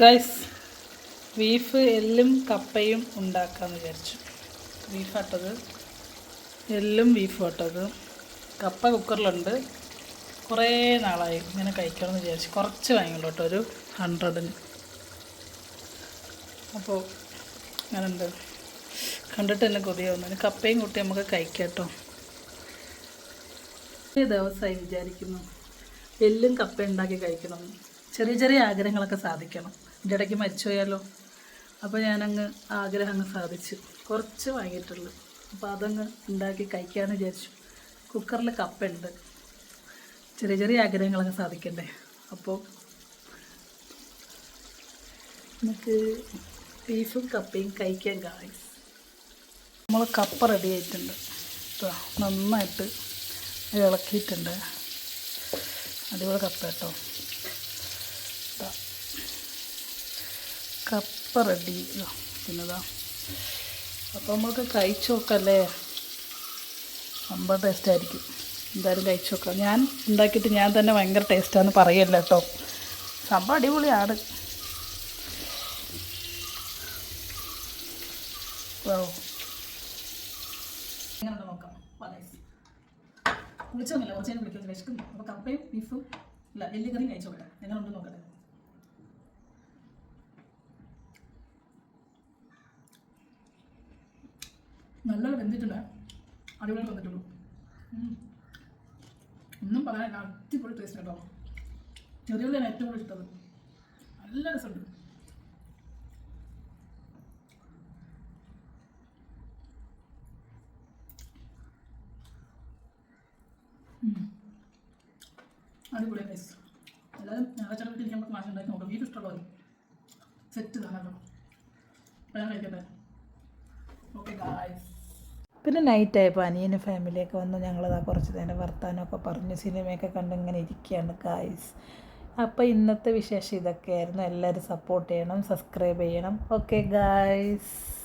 Guys beef എല്ലും കപ്പയും ഉണ്ടാക്കാന്ന് വിചാരിച്ചു. ബീഫ് ആട്ടത്. എല്ലും ബീഫ് ആട്ടത്. കപ്പ കുക്കറിലുണ്ട് കുറേ നാളായി ഇങ്ങനെ കഴിക്കണമെന്ന് വിചാരിച്ചു. കുറച്ച് വാങ്ങിയുള്ളൂ കേട്ടോ ഒരു ഹൺഡ്രഡിന് അപ്പോൾ അങ്ങനെയുണ്ട് കണ്ടിട്ട് തന്നെ കൊതിയാവുന്നു. കപ്പയും കൂട്ടി നമുക്ക് കഴിക്കാം കേട്ടോ. ദിവസമായി വിചാരിക്കുന്നു. എല്ലും കപ്പ ഉണ്ടാക്കി കഴിക്കണം. ചെറിയ ചെറിയ ആഗ്രഹങ്ങളൊക്കെ സാധിക്കണം. എന്റെ ഇടയ്ക്ക് മരിച്ചുപോയാലോ? അപ്പോൾ ഞാനങ്ങ് ആഗ്രഹം അങ്ങ് സാധിച്ചു കുറച്ച് വാങ്ങിയിട്ടുള്ളൂ. അപ്പോൾ അതങ്ങ് ഉണ്ടാക്കി കഴിക്കാമെന്ന് വിചാരിച്ചു. കുക്കറിൽ കപ്പുണ്ട് ചെറിയ ചെറിയ ആഗ്രഹങ്ങളങ്ങ് സാധിക്കണ്ടേ അപ്പോൾ നമുക്ക് ബീഫും കപ്പയും കഴിക്കാൻ കാണി നമ്മൾ കപ്പ റെഡി ആയിട്ടുണ്ട്. കേട്ടോ നന്നായിട്ട് ഇളക്കിയിട്ടുണ്ട്. അടിപൊളി കപ്പ കേട്ടോ. കപ്പ റെഡി. പിന്നെതാ അപ്പോൾ നമുക്ക് കഴിച്ചു നോക്കല്ലേ? സംഭവം ടേസ്റ്റ് ആയിരിക്കും. എന്തായാലും കഴിച്ചു നോക്കാം. ഞാൻ ഉണ്ടാക്കിയിട്ട് ഞാൻ തന്നെ ഭയങ്കര ടേസ്റ്റാന്ന് പറയല്ല കേട്ടോ സംഭവം അടിപൊളിയാണ്. വൗ. എങ്ങനെയുണ്ട് നോക്കാം. വാ guys. വിളിച്ചൊന്നുമില്ല. കുറച്ച് നേരം വിളിക്കുന്നു വിശക്കുന്നു. അപ്പോൾ കപ്പയും ബീഫും ഇല്ല എല്ലുകറിയും കഴിച്ചോട്ടെ കഴിച്ചു നോക്കട്ടെ. നോക്കട്ടെ. നല്ലോണം വെന്തിട്ടുണ്ട് അടിപൊളി വന്നിട്ടുള്ളൂ. ഒന്നും പറയാനില്ല. അടിപൊളി ടേസ്റ്റ് കേട്ടോ ചെറിയ ഏറ്റവും കൂടുതൽ ഇഷ്ടത് നല്ല രസമുണ്ട്. അടിപൊളി ടേസ്റ്റ് എല്ലാവരും ഞായറാഴ്ച പറ്റുന്ന മാഷ് ഉണ്ടാക്കി നോക്കാം. വീട്ടിൽ ഇഷ്ടമുള്ളത് സെറ്റ് താണല്ലോ അപ്പോൾ ഞാൻ കഴിക്കട്ടെ. ഓക്കെ ഗായ്സ് പിന്നെ നൈറ്റ് ആയപ്പോൾ അനിയനും ഫാമിലിയൊക്കെ വന്ന്. ഞങ്ങളതാ കുറച്ച് നേരം വർത്താനമൊക്കെ പറഞ്ഞ്. സിനിമയൊക്കെ കണ്ട് ഇങ്ങനെ ഇരിക്കുകയാണ് ഗായ്സ് അപ്പോൾ ഇന്നത്തെ വിശേഷം ഇതൊക്കെയായിരുന്നു. എല്ലാവരും സപ്പോർട്ട് ചെയ്യണം സബ്സ്ക്രൈബ് ചെയ്യണം. Okay guys